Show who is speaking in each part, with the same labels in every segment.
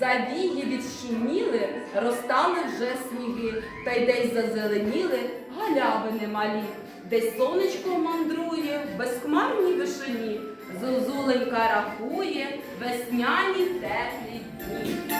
Speaker 1: завії відшуміли, розтали вже сніги, та й десь зазеленіли галявини малі, десь сонечко мандрує в безхмарній вишині, зозуленька рахує весняні теплі дні.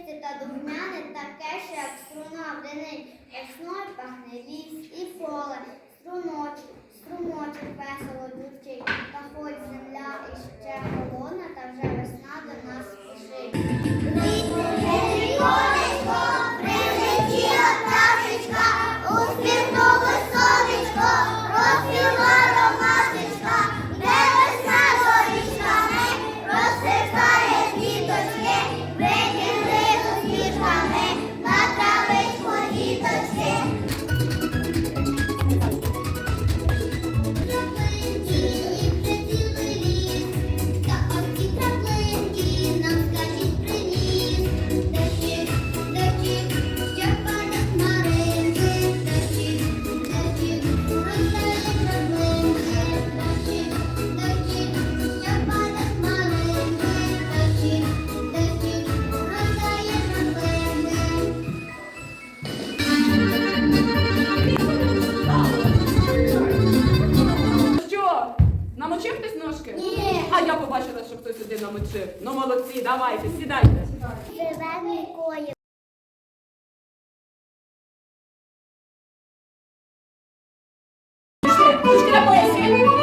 Speaker 2: Повітря чисте та духмяне, таке ж, як струна вденить, весною пахне ліс і поле, струночок, струмочок весело дурчить, та хоч земля іще холодна, та вже весна
Speaker 1: молодці, давайте, сідайте.
Speaker 2: Живе Микоїв.
Speaker 1: Пішли на поясі.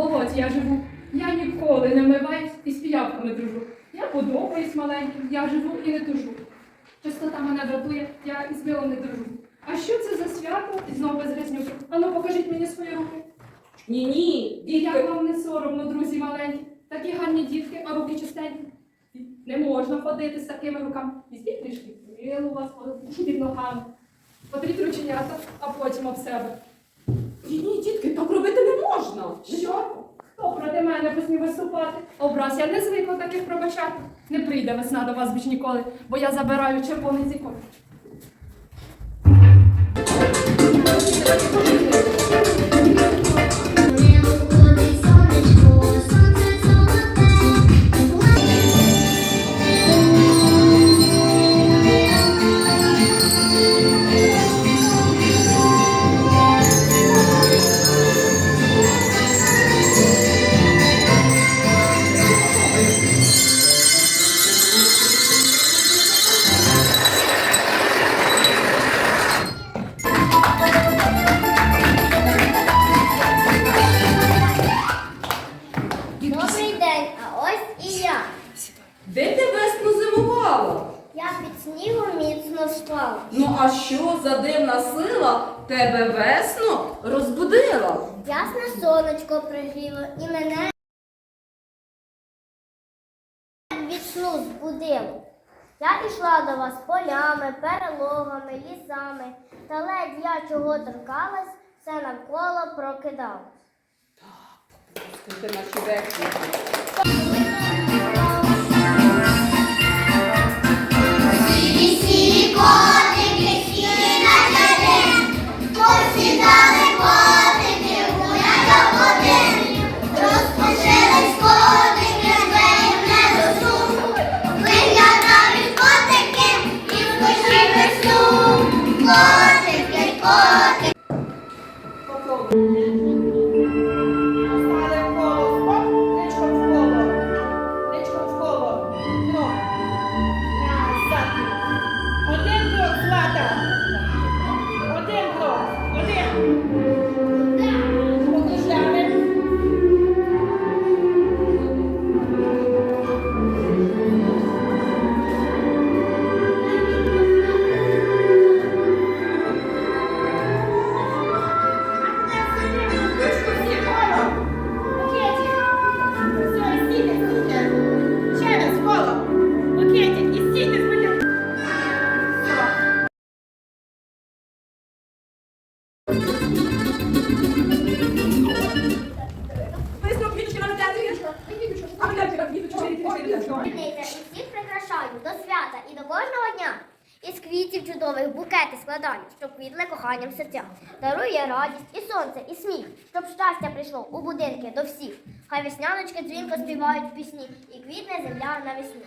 Speaker 3: Болоті я живу. Я ніколи не вмиваюсь і з піявками дружу. Я подобаюсь маленьким, я живу і не тужу. Чистота мене дратує, я із милом не дружу. А що це за свято? І знов без грязнюки. Ану, покажіть мені свої руки.
Speaker 1: Ні, ні,
Speaker 3: І як вам не соромно, друзі маленькі, такі гарні дітки, а руки чистенькі. Не можна ходити з такими руками. Візьміть трішки пил у вас під ногами. Потріть рученята, а потім об себе.
Speaker 1: Ні, дітки, так робити не можна.
Speaker 3: Що? Хто проти мене посмів виступати? Образ я не звикла таких пробачати. Не прийде весна до вас більш ніколи, бо я забираю червоний зікон.
Speaker 2: Не
Speaker 1: дивна тебе весну розбудила?
Speaker 2: Ясне сонечко пригріло і мене від сну збудило. Я йшла до вас полями, перелогами, лісами, та ледь я чого торкалась, все навколо прокидалось.
Speaker 1: Ти наші верхні.
Speaker 4: Усіх прикрашаю до свята і до кожного дня. Із квітів чудових букети складаю, щоб квітли коханням серця. Дарує радість і сонце, і сміх, щоб щастя прийшло у будинки до всіх. Хай весняночки дзвінко співають пісні, і квітне земля навесні.